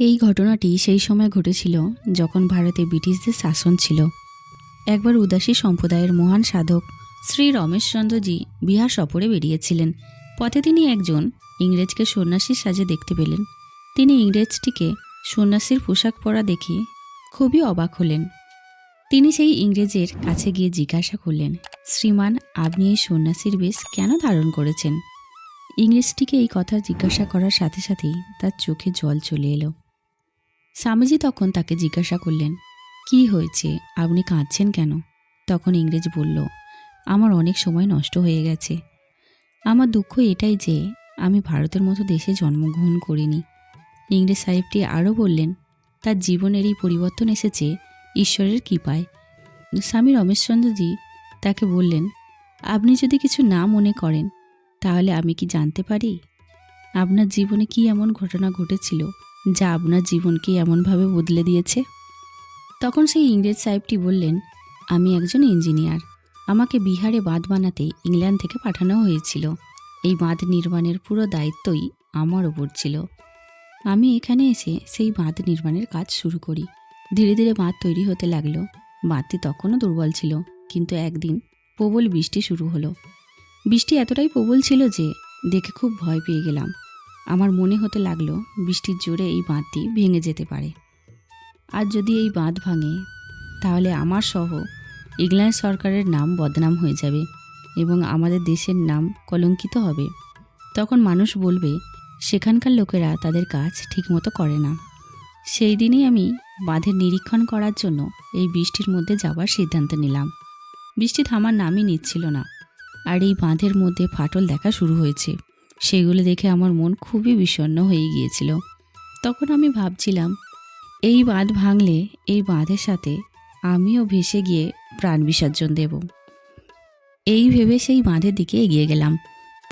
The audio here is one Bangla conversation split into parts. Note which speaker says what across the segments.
Speaker 1: এই ঘটনাটি সেই সময় ঘটেছিল যখন ভারতে ব্রিটিশদের শাসন ছিল। একবার উদাসী সম্প্রদায়ের মহান সাধক শ্রী রমেশচন্দ্রজি বিহার সফরে বেরিয়েছিলেন। পথে তিনি একজন ইংরেজকে সন্ন্যাসীর সাজে দেখতে পেলেন। তিনি ইংরেজটিকে সন্ন্যাসীর পোশাক পরা দেখে খুবই অবাক হলেন। তিনি সেই ইংরেজের কাছে গিয়ে জিজ্ঞাসা করলেন, শ্রীমান, আপনি এই সন্ন্যাসীর বেশ কেন ধারণ করেছেন? ইংরেজটিকে এই কথা জিজ্ঞাসা করার সাথে সাথেই তার চোখে জল চলে এলো। স্বামীজি তখন তাকে জিজ্ঞাসা করলেন, কি হয়েছে? আপনি কাঁদছেন কেন? তখন ইংরেজ বলল, আমার অনেক সময় নষ্ট হয়ে গেছে। আমার দুঃখ এটাই যে, আমি ভারতের মতো দেশে জন্মগ্রহণ করিনি। ইংরেজ সাহেবটি আরও বললেন, তার জীবনের এই পরিবর্তন এসেছে ঈশ্বরের কৃপায়। স্বামী রমেশচন্দ্রজি তাকে বললেন, আপনি যদি কিছু না মনে করেন, তাহলে আমি কি জানতে পারি? আপনার জীবনে কি এমন ঘটনা ঘটেছিল যা আপনার জীবনকে এমনভাবে বদলে দিয়েছে। তখন সেই ইংরেজ সাহেবটি বললেন, আমি একজন ইঞ্জিনিয়ার। আমাকে বিহারে বাঁধ বানাতে ইংল্যান্ড থেকে পাঠানো হয়েছিল। এই বাঁধ নির্মাণের পুরো দায়িত্বই আমার ওপর ছিল। আমি এখানে এসে সেই বাঁধ নির্মাণের কাজ শুরু করি। ধীরে ধীরে বাঁধ তৈরি হতে লাগল। বাঁধটি তখনও দুর্বল ছিল, কিন্তু একদিন প্রবল বৃষ্টি শুরু হলো। বৃষ্টি এতটাই প্রবল ছিল যে দেখে খুব ভয় পেয়ে গেলাম। আমার মনে হতে লাগল বৃষ্টির জোরে এই বাঁধটি ভেঙে যেতে পারে। আর যদি এই বাঁধ ভাঙে, তাহলে আমার সহ ইংল্যান্ড সরকারের নাম বদনাম হয়ে যাবে এবং আমাদের দেশের নাম কলঙ্কিত হবে। তখন মানুষ বলবে, সেখানকার লোকেরা তাদের কাজ ঠিকমতো করে না। সেই দিনই আমি বাঁধের নিরীক্ষণ করার জন্য এই বৃষ্টির মধ্যে যাওয়ার সিদ্ধান্ত নিলাম। বৃষ্টি থামার নামই নিচ্ছিল না, আর এই বাঁধের মধ্যে ফাটল দেখা শুরু হয়েছে। সেগুলো দেখে আমার মন খুবই বিষণ্ণ হয়ে গিয়েছিল। তখন আমি ভাবছিলাম, এই বাঁধ ভাঙলে এই বাঁধের সাথে আমিও ভেসে গিয়ে প্রাণ বিসর্জন দেব। এই ভেবে সেই বাঁধের দিকে এগিয়ে গেলাম।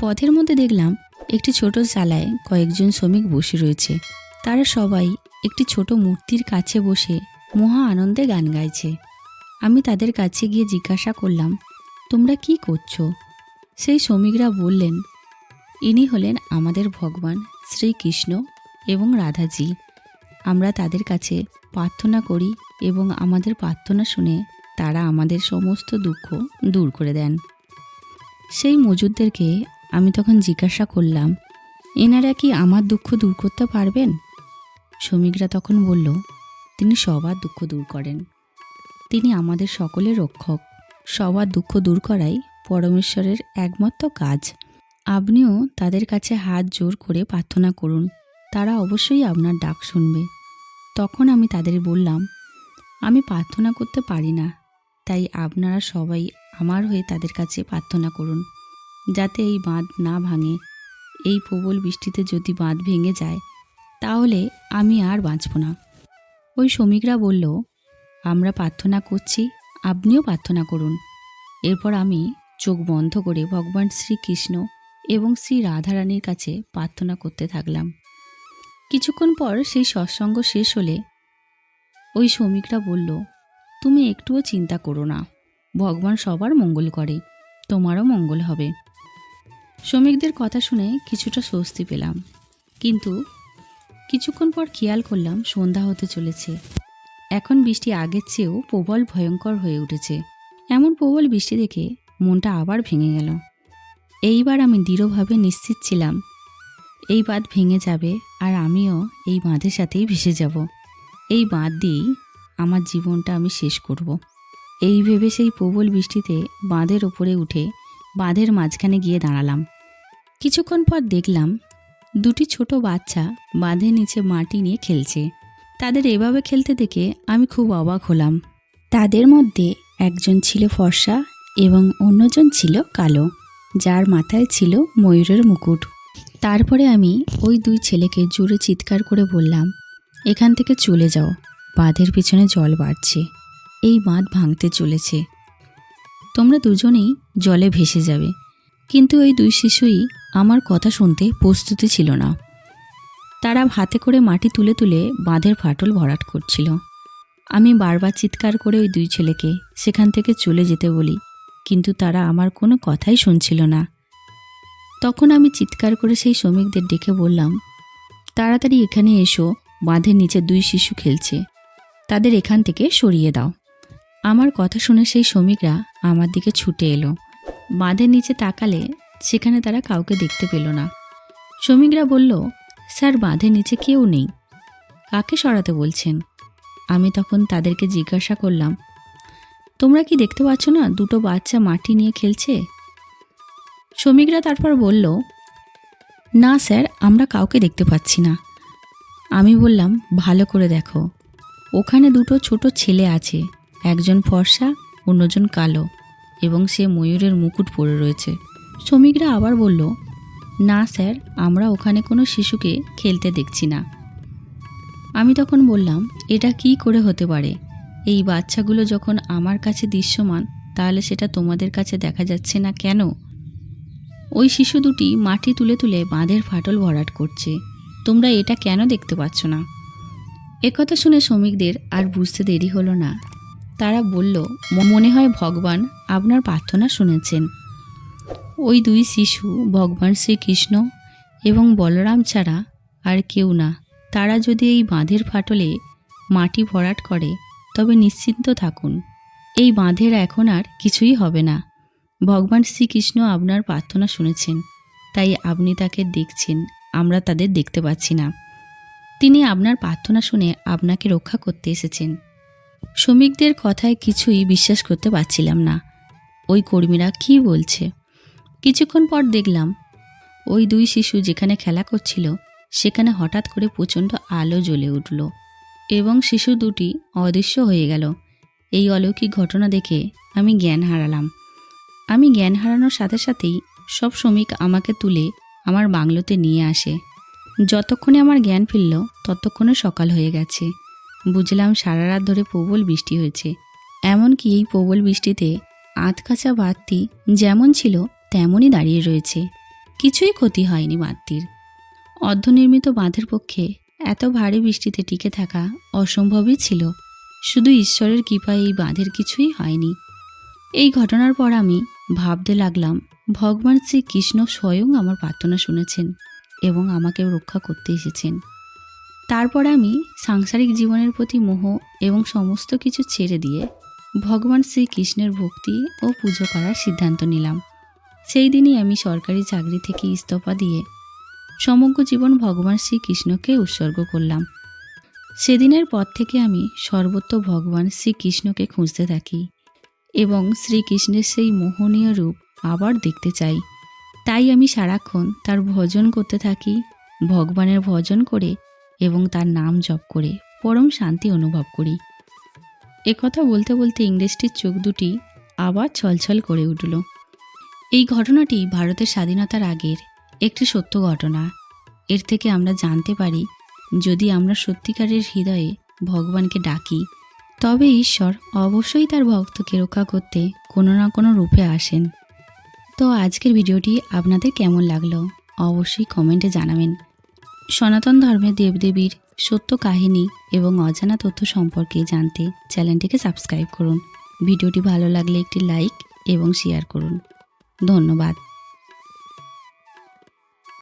Speaker 1: পথের মধ্যে দেখলাম একটি ছোট চালায় কয়েকজন শ্রমিক বসে রয়েছে। তারা সবাই একটি ছোট মূর্তির কাছে বসে মহা আনন্দে গান গাইছে। আমি তাদের কাছে গিয়ে জিজ্ঞাসা করলাম, তোমরা কি করছ? সেই শ্রমিকরা বললেন ইনি হলেন আমাদের ভগবান শ্রীকৃষ্ণ এবং রাধাজি। আমরা তাদের কাছে প্রার্থনা করি এবং আমাদের প্রার্থনা শুনে তারা আমাদের সমস্ত দুঃখ দূর করে দেন। সেই মজুরদেরকে আমি তখন জিজ্ঞাসা করলাম, এনারা কি আমার দুঃখ দূর করতে পারবেন? শ্রমিকরা তখন বলল, তিনি সবার দুঃখ দূর করেন। তিনি আমাদের সকলের রক্ষক। সবার দুঃখ দূর করাই পরমেশ্বরের একমাত্র কাজ। আপনিও তাদের কাছে হাত জোর করে প্রার্থনা করুন। তারা অবশ্যই আপনার ডাক শুনবে। তখন আমি তাদের বললাম, আমি প্রার্থনা করতে পারি না, তাই আপনারা সবাই আমার হয়ে তাদের কাছে প্রার্থনা করুন। যাতে এই বাঁধ না ভাঙে। এই প্রবল বৃষ্টিতে যদি বাঁধ ভেঙে যায়, তাহলে আমি আর বাঁচব না। ওই শ্রমিকরা বলল, আমরা প্রার্থনা করছি, আপনিও প্রার্থনা করুন। এরপর আমি চোখ বন্ধ করে ভগবান শ্রীকৃষ্ণ এবং শ্রী রাধারানীর কাছে প্রার্থনা করতে থাকলাম। কিছুক্ষণ পর সেই সৎসঙ্গ শেষ হলে ওই শ্রমিকরা বলল, তুমি একটুও চিন্তা করো না। ভগবান সবার মঙ্গল করে, তোমারও মঙ্গল হবে। শ্রমিকদের কথা শুনে কিছুটা স্বস্তি পেলাম। কিন্তু কিছুক্ষণ পর খেয়াল করলাম সন্ধ্যা হতে চলেছে। এখন বৃষ্টি আগের চেয়েও প্রবল ভয়ঙ্কর হয়ে উঠেছে। এমন প্রবল বৃষ্টি দেখে মনটা আবার ভেঙে গেল। এইবার আমি দৃঢ়ভাবে নিশ্চিত ছিলাম। এই বাঁধ ভেঙে যাবে আর আমিও এই বাঁধের সাথেই ভেসে যাব। এই বাঁধ দিয়েই আমার জীবনটা আমি শেষ করব। এই ভেবে সেই প্রবল বৃষ্টিতে বাঁধের ওপরে উঠে বাঁধের মাঝখানে গিয়ে দাঁড়ালাম। কিছুক্ষণ পর দেখলাম দুটি ছোট বাচ্চা বাঁধের নিচে মাটি নিয়ে খেলছে। তাদের এভাবে খেলতে দেখে আমি খুব অবাক হলাম। তাদের মধ্যে একজন ছিল ফর্সা এবং অন্যজন ছিল কালো। যার মাথায় ছিল ময়ূরের মুকুট। তারপরে আমি ওই দুই ছেলেকে জোরে চিৎকার করে বললাম, এখান থেকে চলে যাও, বাঁধের পিছনে জল বাড়ছে। এই বাঁধ ভাঙতে চলেছে। তোমরা দুজনেই জলে ভেসে যাবে। কিন্তু ওই দুই শিশুই আমার কথা শুনতে প্রস্তুতি ছিল না। তারা হাতে করে মাটি তুলে তুলে বাঁধের ফাটল ভরাট করছিল। আমি বারবার চিৎকার করে ওই দুই ছেলেকে, সেখান থেকে চলে যেতে বলি কিন্তু তারা আমার কোনো কথাই শুনছিল না। তখন আমি চিৎকার করে সেই শ্রমিকদের ডেকে বললাম, তাড়াতাড়ি এখানে এসো, বাঁধের নিচে দুই শিশু খেলছে। তাদের এখান থেকে সরিয়ে দাও। আমার কথা শুনে সেই শ্রমিকরা আমার দিকে ছুটে এলো। বাঁধের নিচে তাকালে সেখানে তারা কাউকে দেখতে পেল না। শ্রমিকরা বলল, স্যার, বাঁধের নিচে কেউ নেই। কাকে সরাতে বলছেন? আমি তখন তাদেরকে জিজ্ঞাসা করলাম তোমরা কি দেখতে পাচ্ছ না দুটো বাচ্চা মাটি নিয়ে খেলছে? শ্রমিকরা তারপর বলল, না স্যার, আমরা কাউকে দেখতে পাচ্ছি না। আমি বললাম, ভালো করে দেখো। ওখানে দুটো ছোট ছেলে আছে, একজন ফর্সা, অন্যজন কালো, এবং সে ময়ূরের মুকুট পরে রয়েছে। শ্রমিকরা আবার বলল, না স্যার, আমরা ওখানে কোনো শিশুকে খেলতে দেখছি না। আমি তখন বললাম, এটা কি করে হতে পারে? এই বাচ্চাগুলো যখন আমার কাছে দৃশ্যমান, তাহলে সেটা তোমাদের কাছে দেখা যাচ্ছে না কেন? ওই শিশু দুটি মাটি তুলে তুলে বাঁধের ফাটল ভরাট করছে। তোমরা এটা কেন দেখতে পাচ্ছ না? একথা শুনে শ্রমিকদের আর বুঝতে দেরি হলো না। তারা বলল মনে হয় ভগবান আপনার প্রার্থনা শুনেছেন। ওই দুই শিশু, ভগবান শ্রীকৃষ্ণ এবং বলরাম ছাড়া আর কেউ না, তারা যদি এই বাঁধের ফাটলে মাটি ভরাট করে তবে নিশ্চিন্ত থাকুন। এই বাঁধের এখন আর কিছুই হবে না। ভগবান শ্রীকৃষ্ণ আপনার প্রার্থনা শুনেছেন, তাই আপনি তাকে দেখছেন, আমরা তাদের দেখতে পাচ্ছি না। তিনি আপনার প্রার্থনা শুনে আপনাকে রক্ষা করতে এসেছেন। শ্রমিকদের কথায় কিছুই বিশ্বাস করতে পারছিলাম না। ওই কর্মীরা কি বলছে? কিছুক্ষণ পর দেখলাম, ওই দুই শিশু যেখানে খেলা করছিল, সেখানে হঠাৎ করে প্রচণ্ড আলো জ্বলে উঠল। এবং শিশু দুটি অদৃশ্য হয়ে গেল। এই অলৌকিক ঘটনা দেখে আমি জ্ঞান হারালাম। আমি জ্ঞান হারানোর সাথে সাথেই সব শ্রমিক আমাকে তুলে আমার বাংলোতে নিয়ে আসে। যতক্ষণে আমার জ্ঞান ফিরল, ততক্ষণে সকাল হয়ে গেছে। বুঝলাম সারা রাত ধরে প্রবল বৃষ্টি হয়েছে। এমনকি এই প্রবল বৃষ্টিতে আধকাচা বাঁধটি যেমন ছিল, তেমনই দাঁড়িয়ে রয়েছে। কিছুই ক্ষতি হয়নি বাঁধটির অর্ধনির্মিত বাঁধের পক্ষে এত ভারী বৃষ্টিতে টিকে থাকা অসম্ভবই ছিল। শুধু ঈশ্বরের কৃপায় এই বাঁধের কিছুই হয়নি। এই ঘটনার পর আমি ভাবতে লাগলাম, ভগবান শ্রীকৃষ্ণ স্বয়ং আমার প্রার্থনা শুনেছেন এবং আমাকে রক্ষা করতে এসেছেন। তারপর আমি সাংসারিক জীবনের প্রতি মোহ এবং সমস্ত কিছু ছেড়ে দিয়ে ভগবান শ্রীকৃষ্ণের ভক্তি ও পুজো করার সিদ্ধান্ত নিলাম। সেই দিনই আমি সরকারি চাকরি থেকে ইস্তফা দিয়ে সমগ্র জীবন ভগবান শ্রীকৃষ্ণকে উৎসর্গ করলাম। সেদিনের পর থেকে আমি সর্বত্র ভগবান শ্রীকৃষ্ণকে খুঁজতে থাকি এবং শ্রীকৃষ্ণের সেই মোহনীয় রূপ আবার দেখতে চাই। তাই আমি সারাক্ষণ তার ভজন করতে থাকি, ভগবানের ভজন করে এবং তার নাম জপ করে, পরম শান্তি অনুভব করি। একথা বলতে বলতে ইংরেজটির চোখ দুটি আবার ছলছল করে উঠল। এই ঘটনাটি ভারতের স্বাধীনতার আগের একটি সত্য ঘটনা। এর থেকে আমরা জানতে পারি, যদি আমরা সত্যিকারের হৃদয়ে ভগবানকে ডাকি, তবে ঈশ্বর অবশ্যই তার ভক্তকে রক্ষা করতে কোনো না কোনো রূপে আসেন। তো আজকের ভিডিওটি আপনাদের কেমন লাগল? অবশ্যই কমেন্টে জানাবেন। সনাতন ধর্মের দেবদেবীর সত্য কাহিনী এবং অজানা তথ্য সম্পর্কে জানতে চ্যানেলটিকে সাবস্ক্রাইব করুন। ভিডিওটি ভালো লাগলে একটি লাইক এবং শেয়ার করুন। ধন্যবাদ।